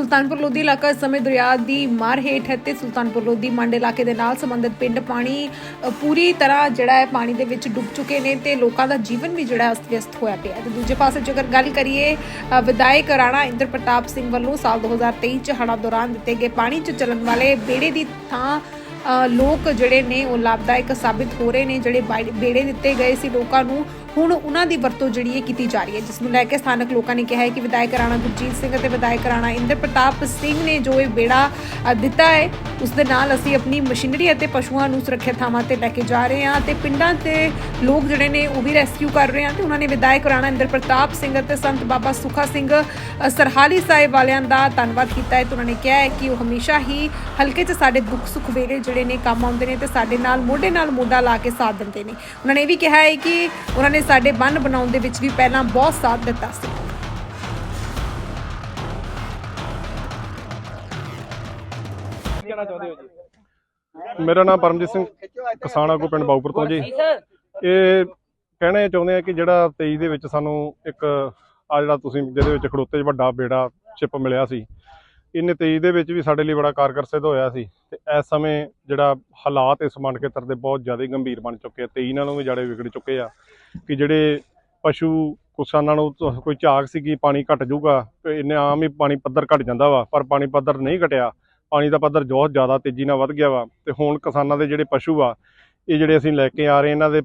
ਸੁਲਤਾਨਪੁਰ ਲੋਧੀ ਇਲਾਕਾ ਇਸ ਸਮੇਂ ਦਰਿਆ ਦੀ ਮਾਰ ਹੇਠ ਹੈ ਤੇ ਸੁਲਤਾਨਪੁਰ ਲੋਧੀ ਮੰਡ ਇਲਾਕੇ ਦੇ ਨਾਲ ਸੰਬੰਧਿਤ ਪਿੰਡ ਪਾਣੀ ਪੂਰੀ ਤਰ੍ਹਾਂ ਜਿਹੜਾ ਹੈ ਪਾਣੀ ਦੇ ਵਿੱਚ ਡੁੱਬ ਚੁੱਕੇ ਨੇ ਤੇ ਲੋਕਾਂ ਦਾ ਜੀਵਨ ਵੀ ਜਿਹੜਾ ਅਸਤ-ਵਿਅਸਤ ਹੋਇਆ ਪਿਆ ਹੈ। ਤੇ ਦੂਜੇ ਪਾਸੇ ਜੇਕਰ ਗੱਲ ਕਰੀਏ ਵਿਧਾਇਕ ਰਾਣਾ ਇੰਦਰ ਪ੍ਰਤਾਪ ਸਿੰਘ ਵੱਲੋਂ ਸਾਲ 2023 ਚ ਹੜ੍ਹਾਂ ਦੌਰਾਨ ਦਿੱਤੇ ਗਏ ਪਾਣੀ 'ਚ ਚੱਲਣ ਵਾਲੇ ਬੇੜੇ ਦੀ ਥਾਂ ਲੋਕ ਜਿਹੜੇ ਨੇ ਉਹ ਲਾਭਦਾਇਕ ਸਾਬਿਤ ਹੋ ਰਹੇ ਨੇ, ਜਿਹੜੇ ਬਾਈ- ਬੇੜੇ ਦਿੱਤੇ ਗਏ ਸੀ ਲੋਕਾਂ ਨੂੰ, ਹੁਣ ਉਹਨਾਂ ਦੀ ਵਰਤੋਂ ਜਿਹੜੀ ਹੈ ਕੀਤੀ ਜਾ ਰਹੀ ਹੈ, ਜਿਸ ਨੂੰ ਲੈ ਕੇ ਸਥਾਨਕ ਲੋਕਾਂ ਨੇ ਕਿਹਾ ਹੈ ਕਿ ਵਿਧਾਇਕ ਰਾਣਾ ਗੁਰਜੀਤ ਸਿੰਘ ਅਤੇ ਵਿਧਾਇਕ ਰਾਣਾ ਇੰਦਰ ਪ੍ਰਤਾਪ ਸਿੰਘ ਨੇ ਜੋ ਇਹ ਬੇੜਾ ਦਿੱਤਾ ਹੈ, ਉਸ ਦੇ ਨਾਲ ਅਸੀਂ ਆਪਣੀ ਮਸ਼ੀਨਰੀ ਅਤੇ ਪਸ਼ੂਆਂ ਨੂੰ ਸੁਰੱਖਿਅਤ ਥਾਵਾਂ ਤੇ ਲੈ ਕੇ ਜਾ ਰਹੇ ਹਾਂ ਤੇ ਪਿੰਡਾਂ ਤੇ ਲੋਕ ਜਿਹੜੇ ਨੇ ਉਹ ਵੀ ਰੈਸਕਿਊ ਕਰ ਰਹੇ ਹਾਂ ਤੇ ਉਹਨਾਂ ਨੇ ਵਿਧਾਇਕ ਰਾਣਾ ਇੰਦਰ ਪ੍ਰਤਾਪ ਸਿੰਘ ਅਤੇ ਸੰਤ ਬਾਬਾ ਸੁਖਾ ਸਿੰਘ ਸਰਹਾਲੀ ਸਾਹਿਬ ਵਾਲਿਆਂ ਦਾ ਧੰਨਵਾਦ ਕੀਤਾ ਹੈ ਤੇ ਉਹਨਾਂ ਨੇ ਕਿਹਾ ਹੈ ਕਿ ਉਹ ਹਮੇਸ਼ਾ ਹੀ ਹਲਕੇ 'ਚ ਸਾਡੇ ਦੁੱਖ ਸੁੱਖ ਵੇਲੇ ਜਿਹੜੇ ਨੇ ਕੰਮ ਆਉਂਦੇ ਨੇ ਤੇ ਸਾਡੇ ਨਾਲ ਮੋਢੇ ਨਾਲ ਮੋਢਾ ਲਾ ਕੇ ਸਾਥ ਦਿੰਦੇ ਨੇ। ਉਹਨਾਂ ਨੇ ਇਹ ਵੀ ਕਿਹਾ ਹੈ ਕਿ ਉਹਨਾਂ ਨੇ ਸਾਡੇ ਬੰਨ ਬਣਾਉਣ ਦੇ ਵਿੱਚ ਵੀ ਪਹਿਲਾਂ ਬਹੁਤ ਸਾਥ ਦਿੱਤਾ ਸੀ। ਕਹਿਣਾ ਚਾਹੁੰਦੇ ਹੋ ਜੀ ਮੇਰਾ ਨਾਮ ਪਰਮਜੀਤ ਸਿੰਘ ਕਿਸਾਨ ਆਗੂ ਪਿੰਡ ਬਾਉਪੁਰ ਤੋਂ ਜੀ। ਇਹ ਕਹਿਣਾ ਚਾਹੁੰਦੇ ਆ ਕਿ ਜਿਹੜਾ 23 ਦੇ ਵਿੱਚ ਸਾਨੂੰ ਇੱਕ ਆ ਜਿਹੜਾ ਤੁਸੀਂ ਜਿਹਦੇ ਵਿੱਚ ਖੜੋਤੇ 'ਚ ਵੱਡਾ ਬੇੜਾ ਸ਼ਿਪ ਮਿਲਿਆ ਸੀ ਇਹਨੇ 23 ਦੇ ਵਿੱਚ ਵੀ ਸਾਡੇ ਲਈ ਬੜਾ ਕਾਰਗਰ ਸਿੱਧ ਹੋਇਆ ਸੀ ਤੇ ਇਸ ਸਮੇਂ ਜਿਹੜਾ ਹਾਲਾਤ ਇਸ ਮੰਡ ਖੇਤਰ ਦੇ ਬਹੁਤ ਜ਼ਿਆਦਾ ਗੰਭੀਰ ਬਣ ਚੁੱਕੇ ਆ 23 ਨਾਲੋਂ ਵੀ ਜ਼ਿਆਦਾ ਵਿਗੜ ਚੁੱਕੇ ਆ ਕਿ ਜਿਹੜੇ ਪਸ਼ੂ ਕਿਸਾਨਾਂ ਨੂੰ ਕੋਈ ਝਾਕ ਸੀ ਕਿ ਪਾਣੀ ਘਟ ਜਾਊਗਾ ਤੇ ਇਹਨੇ ਆਮ ਹੀ ਪਾਣੀ ਪੱਧਰ ਘਟ ਜਾਂਦਾ ਵਾ ਪਰ ਪਾਣੀ ਪੱਧਰ ਨਹੀਂ ਘਟਿਆ ਪਾਣੀ ਦਾ ਪੱਧਰ ਬਹੁਤ ਜ਼ਿਆਦਾ ਤੇਜ਼ੀ ਨਾਲ ਵੱਧ ਗਿਆ ਵਾ ਤੇ ਹੁਣ ਕਿਸਾਨਾਂ ਦੇ ਜਿਹੜੇ ਪਸ਼ੂ ਆ ਇਹ ਜਿਹੜੇ ਅਸੀਂ ਲੈ ਕੇ ਆ ਰਹੇ ਇਹਨਾਂ ਦੇ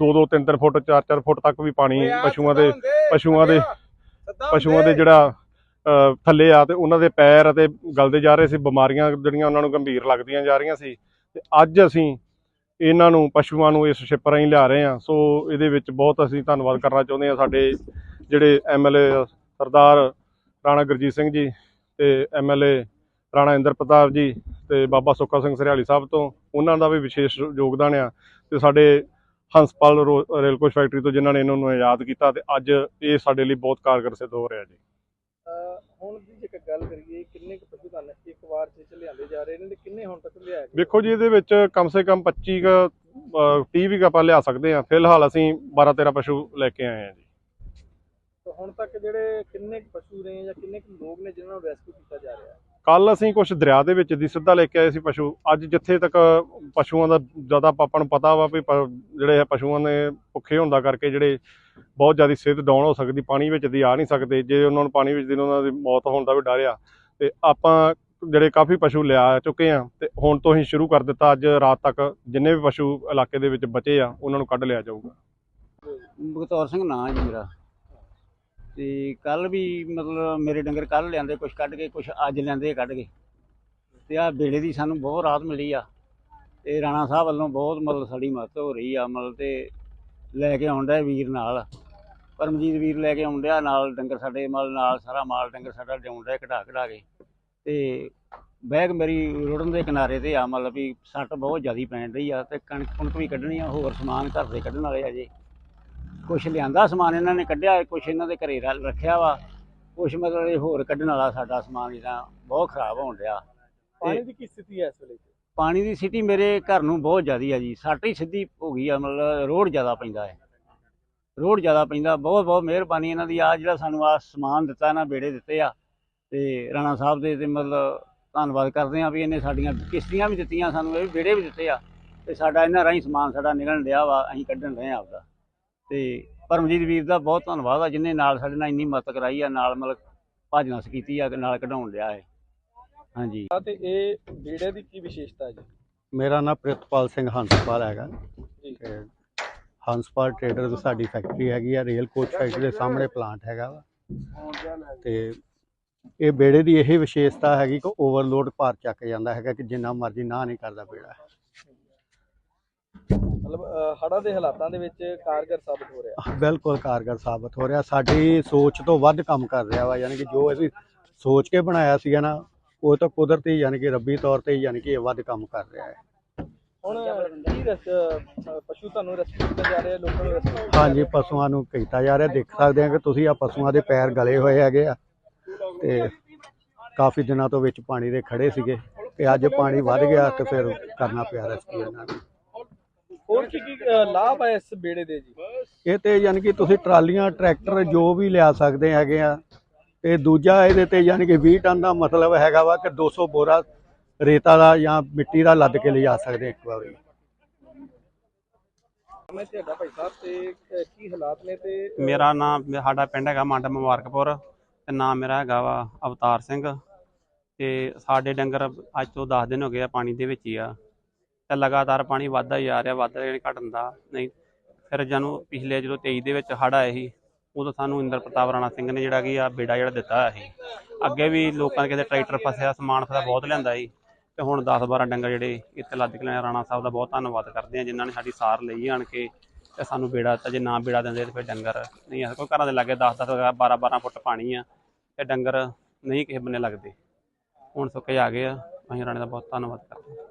2-2 3-3 ਫੁੱਟ 4-4 ਫੁੱਟ ਤੱਕ ਵੀ ਪਾਣੀ ਪਸ਼ੂਆਂ ਦੇ ਪਸ਼ੂਆਂ ਦੇ ਪਸ਼ੂਆਂ ਦੇ ਜਿਹੜਾ ਥੱਲੇ ਆ ਤੇ ਉਹਨਾਂ ਦੇ ਪੈਰ ਅਤੇ ਗਲਦੇ ਜਾ ਰਹੇ ਸੀ, ਬਿਮਾਰੀਆਂ ਜਿਹੜੀਆਂ ਉਹਨਾਂ ਨੂੰ ਗੰਭੀਰ ਲੱਗਦੀਆਂ ਜਾ ਰਹੀਆਂ ਸੀ। ਤੇ ਅੱਜ ਅਸੀਂ ਇਹਨਾਂ ਨੂੰ, ਪਸ਼ੂਆਂ ਨੂੰ ਇਸ ਸ਼ਿਪ ਰਾਹੀਂ ਲਿਆ ਰਹੇ ਹਾਂ। ਸੋ ਇਹਦੇ ਵਿੱਚ ਬਹੁਤ ਅਸੀਂ ਧੰਨਵਾਦ ਕਰਨਾ ਚਾਹੁੰਦੇ ਹਾਂ ਸਾਡੇ ਜਿਹੜੇ ਐਮਐਲਏ ਸਰਦਾਰ ਰਾਣਾ ਗੁਰਜੀਤ ਸਿੰਘ ਜੀ ਤੇ ਐਮਐਲਏ ਰਾਣਾ ਇੰਦਰ ਪ੍ਰਤਾਪ ਜੀ ਤੇ ਬਾਬਾ ਸੁੱਖਾ ਸਿੰਘ ਸਰਿਆਲੀ ਸਾਹਿਬ ਤੋਂ ਉਹਨਾਂ ਦਾ ਵੀ ਵਿਸ਼ੇਸ਼ ਯੋਗਦਾਨ ਆ। ਤੇ ਸਾਡੇ ਹੰਸਪਾਲ ਰੋ- ਰੇਲ ਕੋਚ ਫੈਕਟਰੀ ਤੋਂ ਜਿਨ੍ਹਾਂ ਨੇ ਇਹਨਾਂ ਨੂੰ ਆਜ਼ਾਦ ਕੀਤਾ ਤੇ ਅੱਜ ਇਹ ਸਾਡੇ ਲਈ ਬਹੁਤ ਕਾਰਗਰ ਸਿੱਧ ਹੋ ਰਿਹਾ ਜੀ। ਹੁਣ ਦੀ ਜੇਕਰ ਗੱਲ ਕਰੀਏ ਕਿੰਨੇ ਕੁ ਪਸ਼ੂ ਤੁਹਾਨੂੰ ਇੱਕ ਵਾਰ ਚ ਲਿਆਂਦੇ ਜਾ ਰਹੇ ਨੇ ਤੇ ਕਿੰਨੇ ਹੁਣ ਤੱਕ ਲਿਆਏ ਗਏ? ਵੇਖੋ ਜੀ ਇਹਦੇ ਵਿੱਚ ਕਮ ਸੇ ਕਮ 25 ਕੁ, ਅ, 30 ਵੀ ਆਪਾਂ ਲਿਆ ਸਕਦੇ ਹਾਂ। ਫਿਲਹਾਲ ਅਸੀਂ 12 13 ਪਸ਼ੂ ਲੈ ਕੇ ਆਏ ਹਾਂ ਜੀ। ਤੇ ਹੁਣ ਤੱਕ ਜਿਹੜੇ ਕਿੰਨੇ ਪਸ਼ੂ ਨੇ ਜਾਂ ਕਿੰਨੇ ਲੋਕ ਨੇ ਜਿਨ੍ਹਾਂ ਨੂੰ ਰੈਸਕਿਊ ਕੀਤਾ ਜਾ ਰਿਹਾ? ਹੈ ਕੱਲ ਅਸੀਂ ਕੁਝ ਦਰਿਆ ਦੇ ਵਿੱਚ ਦੀ ਸਿੱਧਾ ਲੈ ਕੇ ਆਏ ਸੀ ਪਸ਼ੂ। ਅੱਜ ਜਿੱਥੇ ਤੱਕ ਪਸ਼ੂਆਂ ਦਾ ਜ਼ਿਆਦਾ ਆਪਾਂ ਨੂੰ ਪਤਾ ਵਾ ਵੀ ਪ- ਜਿਹੜੇ ਆ ਪਸ਼ੂਆਂ ਨੇ ਭੁੱਖੇ ਹੋਣ ਦਾ ਕਰਕੇ ਜਿਹੜੇ ਬਹੁਤ ਜ਼ਿਆਦਾ ਸਿਹਤ ਡਾਊਨ ਹੋ ਸਕਦੀ, ਪਾਣੀ ਵਿੱਚ ਦੀ ਆ ਨਹੀਂ ਸਕਦੇ, ਜੇ ਉਹਨਾਂ ਨੂੰ ਪਾਣੀ ਵਿੱਚ ਦੀ ਉਹਨਾਂ ਦੀ ਮੌਤ ਹੋਣ ਦਾ ਵੀ ਡਰ ਆ। ਤੇ ਆਪਾਂ ਜਿਹੜੇ ਕਾਫੀ ਪਸ਼ੂ ਲਿਆ ਚੁੱਕੇ ਆ ਤੇ ਹੁਣ ਤੋਂ ਹੀ ਸ਼ੁਰੂ ਕਰ ਦਿੱਤਾ, ਅੱਜ ਰਾਤ ਤੱਕ ਜਿੰਨੇ ਵੀ ਪਸ਼ੂ ਇਲਾਕੇ ਦੇ ਵਿੱਚ ਬਚੇ ਆ, ਉਹਨਾਂ ਨੂੰ ਕੱਢ ਲਿਆ ਜਾਊਗਾ। ਬਗਤੌਰ ਸਿੰਘ ਨਾਂ ਜੀ ਮੇਰਾ। ਤੇ ਕੱਲ ਵੀ ਮਤਲਬ ਮੇਰੇ ਡੰਗਰ ਕੱਲ ਲਿਆਂਦੇ ਕੁਝ ਕੱਢ ਕੇ ਕੁਝ ਅੱਜ ਲਿਆਂਦੇ ਕੱਢ ਕੇ। ਤੇ ਆ ਬੇੜੇ ਦੀ ਸਾਨੂੰ ਬਹੁਤ ਰਾਹਤ ਮਿਲੀ ਆ। ਤੇ ਰਾਣਾ ਸਾਹਿਬ ਵੱਲੋਂ ਬਹੁਤ ਮਤਲਬ ਸਾਡੀ ਮਦਦ ਹੋ ਰਹੀ ਆ, ਮਤਲਬ ਤੇ ਲੈ ਕੇ ਆਉਂਦਾ ਵੀਰ ਨਾਲ। ਪਰਮਜੀਤ ਵੀਰ ਲੈ ਕੇ ਆਉਂਦਿਆ ਨਾਲ ਡੰਗਰ ਸਾਡੇ, ਮਤਲਬ ਨਾਲ ਸਾਰਾ ਮਾਲ ਡੰਗਰ ਸਾਡਾ ਲਿਆਉਂਦਾ ਕਢਾ ਕਢਾ ਕੇ। ਤੇ ਬੈਗ ਮੇਰੀ ਰੁੜਨ ਦੇ ਕਿਨਾਰੇ ਤੇ ਆ, ਮਤਲਬ ਵੀ ਸੱਟ ਬਹੁਤ ਜ਼ਿਆਦੀ ਪੈਣ ਰਹੀ ਆ ਤੇ ਕਣਕ ਕੁਣਕ ਵੀ ਕੱਢਣੀ ਆ, ਹੋਰ ਸਮਾਨ ਘਰ ਦੇ ਕੱਢਣ ਵਾਲੇ ਆ ਜੇ। ਕੁਛ ਲਿਆਂਦਾ ਸਮਾਨ ਇਹਨਾਂ ਨੇ ਕੱਢਿਆ ਕੁਛ ਇਹਨਾਂ ਦੇ ਘਰੇ ਰ- ਰੱਖਿਆ ਵਾ। ਕੁਛ ਮਤਲਬ ਇਹ ਹੋਰ ਕੱਢਣ ਵਾਲਾ ਸਾਡਾ ਸਮਾਨ ਜਿਹੜਾ ਬਹੁਤ ਖਰਾਬ ਹੋਣ ਡਿਆ। ਪਾਣੀ ਦੀ ਕੀ ਸਥਿਤੀ ਹੈ ਇਸ ਵੇਲੇ? ਪਾਣੀ ਦੀ ਸਿਟੀ ਮੇਰੇ ਘਰ ਨੂੰ ਬਹੁਤ ਜ਼ਿਆਦੀ ਆ ਜੀ। ਸੱਟ ਹੀ ਸਿੱਧੀ ਹੋ ਗਈ ਆ ਮਤਲਬ ਰੋਡ ਜ਼ਿਆਦਾ ਪੈਂਦਾ ਹੈ। ਰੋਡ ਜ਼ਿਆਦਾ ਪੈਂਦਾ ਬਹੁਤ ਬਹੁਤ ਮਿਹਰਬਾਨੀ ਇਹਨਾਂ ਦੀ। ਆ ਜਿਹੜਾ ਸਾਨੂੰ ਆ ਸਮਾਨ ਦਿੱਤਾ ਨਾ ਬੇੜੇ ਦਿੱਤੇ ਆ ਤੇ ਰਾਣਾ ਸਾਹਿਬ ਦੇ ਤੇ ਮਤਲਬ ਧੰਨਵਾਦ ਕਰਦੇ ਆ ਵੀ ਇਹਨੇ ਸਾਡੀਆਂ ਕਿਸ਼ਤੀਆਂ ਵੀ ਦਿੱਤੀਆਂ ਸਾਨੂੰ ਇਹ ਵੀ ਬੇੜੇ ਵੀ ਦਿੱਤੇ ਆ ਤੇ ਸਾਡਾ ਇਹਨਾਂ ਰਾਹੀਂ ਸਮਾਨ ਸਾਡਾ ਨਿਕਲਣ ਡਿਆ ਵਾ ਅਸੀਂ ਕੱਢਣ ਰਹੇ ਆ ਆਪਦਾ। ਤੇ ਪਰਮਜੀਤ ਵੀਰ ਦਾ ਬਹੁਤ ਧੰਨਵਾਦ ਆ ਜਿਨੇ ਨਾਲ ਸਾਡੇ ਨਾਲ ਇੰਨੀ ਮਦਦ ਕਰਾਈ ਆ ਨਾਲ ਮਤਲਬ ਭੱਜ ਨਸ ਕੀਤੀ ਆ ਨਾਲ ਕਢਾਉਣ ਲਿਆ ਹੈ ਹਾਂਜੀ। ਆ ਤੇ ਇਹ ਬੇੜੇ ਦੀ ਕੀ ਵਿਸ਼ੇਸ਼ਤਾ ਹੈ ਜੀ? ਮੇਰਾ ਨਾਮ ਪ੍ਰਿਤਪਾਲ ਸਿੰਘ ਹੰਸਪਾਲ ਹੈਗਾ। ਤੇ ਹੰਸਪਾਲ ਟ੍ਰੇਡਰ ਦੀ ਸਾਡੀ ਫੈਕਟਰੀ ਹੈਗੀ ਆ ਰੇਲ ਕੋਚ ਫੈਕਟਰੀ ਦੇ ਸਾਹਮਣੇ ਪਲਾਂਟ ਹੈਗਾ ਵਾ। ਤੇ ਇਹ ਬੇੜੇ ਦੀ ਇਹ ਵਿਸ਼ੇਸ਼ਤਾ ਹੈਗੀ ਕਿ ਓਵਰਲੋਡ ਭਾਰ ਚੱਕ ਜਾਂਦਾ ਹੈਗਾ ਕਿ ਜਿੰਨਾ ਮਰਜ਼ੀ ਨਾ ਨਹੀਂ ਕਰਦਾ ਬੇੜਾ। ਮਤਲਬ ਹੜ੍ਹਾਂ ਦੇ ਹਾਲਾਤਾਂ ਦੇ ਵਿੱਚ ਕਾਰਗਰ ਸਾਬਤ ਹੋ ਰਿਹਾ। ਬਿਲਕੁਲ ਕਾਰਗਰ ਸਾਬਤ ਹੋ ਰਿਹਾ। ਸਾਡੀ ਸੋਚ ਤੋਂ ਵੱਧ ਕੰਮ ਕਰ ਰਿਹਾ ਵਾ ਯਾਨੀ ਕਿ ਜੋ ਅਸੀਂ ਸੋਚ ਕੇ ਬਣਾਇਆ ਸੀਗਾ ਨਾ ਉਹ ਤਾਂ ਕੁਦਰਤੀ ਯਾਨੀ ਕਿ ਰੱਬੀ ਤੌਰ ਤੇ ਯਾਨੀ ਕਿ ਇਹ ਵੱਧ ਕੰਮ ਕਰ ਰਿਹਾ ਹੈ। ਹੁਣ ਕੀ ਰਸ ਪਸ਼ੂ ਤੁਹਾਨੂੰ ਰੈਸਕਿਊ ਕੀਤਾ ਜਾ ਰਿਹਾ ਲੋਕਾਂ ਨੂੰ rescue ਹਾਂਜੀ ਪਸ਼ੂਆਂ ਨੂੰ ਕੀਤਾ ਜਾ ਰਿਹਾ। ਦੇਖ ਸਕਦੇ ਆ ਕਿ ਤੁਸੀਂ ਆ ਪਸ਼ੂਆਂ ਦੇ ਪੈਰ ਗਲੇ ਹੋਏ ਹੈਗੇ ਆ ਤੇ ਕਾਫੀ ਦਿਨਾਂ ਤੋਂ ਵਿੱਚ ਪਾਣੀ ਦੇ ਖੜੇ ਸੀਗੇ ਤੇ ਅੱਜ ਪਾਣੀ ਵੱਧ ਗਿਆ ਤੇ ਫਿਰ ਕਰਨਾ ਪਿਆ ਰੈਸਕਿਊ ਇਹਨਾਂ ਨੂੰ ਹੋਰ ਕੀ ਕੀ ਲਾਭ ਹੈ ਇਸ ਬੇੜੇ ਦੇ ਜੀ? ਇਹ ਤੇ ਯਾਨੀ ਕਿ ਤੁਸੀਂ ਟਰਾਲੀਆਂ ਟਰੈਕਟਰ ਜੋ ਵੀ ਲਿਆ ਸਕਦੇ ਹੈਗੇ ਆ ਤੇ ਦੂਜਾ ਇਹਦੇ ਤੇ ਯਾਨੀ ਕਿ 20 ਟਨ ਦਾ ਮਤਲਬ ਹੈਗਾ ਵਾ ਕਿ 200 ਬੋਰਾ ਰੇਤਾ ਦਾ ਜਾਂ ਮਿੱਟੀ ਦਾ ਲੱਦ ਕੇ ਲਿਜਾ ਸਕਦੇ ਇੱਕ ਵਾਰੀ। ਮੈਂ ਤੁਹਾਡਾ ਭਾਈ ਸਾਹਿਬ ਤੇ ਅਹ, ਕੀ ਹਾਲਾਤ ਨੇ ਤੇ ਅਹ, ਮੇਰਾ ਨਾਮ ਸਾਡਾ ਪਿੰਡ ਹੈਗਾ ਮੰਡ ਮੁਬਾਰਕਪੁਰ ਤੇ ਨਾਮ ਮੇਰਾ ਹੈਗਾ ਵਾ ਅਵਤਾਰ ਸਿੰਘ ਤੇ ਸਾਡੇ ਡੰਗਰ ਅੱਜ ਤੋਂ 10 ਦਿਨ ਹੋ ਗਏ ਆ ਪਾਣੀ ਦੇ ਵਿੱਚ ਹੀ ਆ। ਤਾਂ ਲਗਾਤਾਰ ਪਾਣੀ ਵੱਧਦਾ ਹੀ ਜਾ ਰਿਹਾ, ਵੱਧਦਾ ਹੀ ਘਟਣ ਦਾ ਨਹੀਂ, ਫਿਰ ਜਾਨੂੰ ਪਿਛਲੇ ਜਦੋਂ 23 ਦੇ ਵਿੱਚ ਹੜ੍ਹ ਆਏ ਸੀ, ਉਦੋਂ ਸਾਨੂੰ ਇੰਦਰ ਪ੍ਰਤਾਪ ਰਾਣਾ ਸਿੰਘ ਨੇ ਜਿਹੜਾ ਕਿ ਆ ਬੇੜਾ ਜਿਹੜਾ ਦਿੱਤਾ ਸੀ। ਅੱਗੇ ਵੀ ਲੋਕਾਂ ਦੇ ਕਿਤੇ ਟਰੈਕਟਰ ਫਸਿਆ, ਸਮਾਨ ਫਸਿਆ, ਬਹੁਤ ਲਿਆਂਦਾ ਸੀ। ਤੇ ਹੁਣ 10 12 ਡੰਗਰ ਜਿਹੜੇ ਇੱਥੇ ਲੱਦ ਕੇ ਲਿਆਏ, ਰਾਣਾ ਸਾਹਿਬ ਦਾ ਬਹੁਤ ਧੰਨਵਾਦ ਕਰਦੇ ਆ ਜਿਨ੍ਹਾਂ ਨੇ ਸਾਡੀ ਸਾਰ ਲਈ ਆਣ ਕੇ ਤੇ ਸਾਨੂੰ ਬੇੜਾ ਦਿੱਤਾ। ਜੇ ਨਾ ਬੇੜਾ ਦਿੰਦੇ ਤੇ ਫਿਰ ਡੰਗਰ ਨਹੀਂ ਆ ਕੋਈ ਘਰਾਂ ਦੇ ਲਾਗੇ 10 10 12 12 ਫੁੱਟ ਪਾਣੀ ਆ ਤੇ ਡੰਗਰ ਨਹੀਂ ਕਿਸੇ ਬੰਨੇ ਲੱਗਦੇ। ਹੁਣ ਸੁੱਕੇ ਆ ਗਏ ਆ, ਅਸੀਂ ਰਾਣੇ ਦਾ ਬਹੁਤ ਧੰਨਵਾਦ ਕਰਦੇ ਹਾਂ।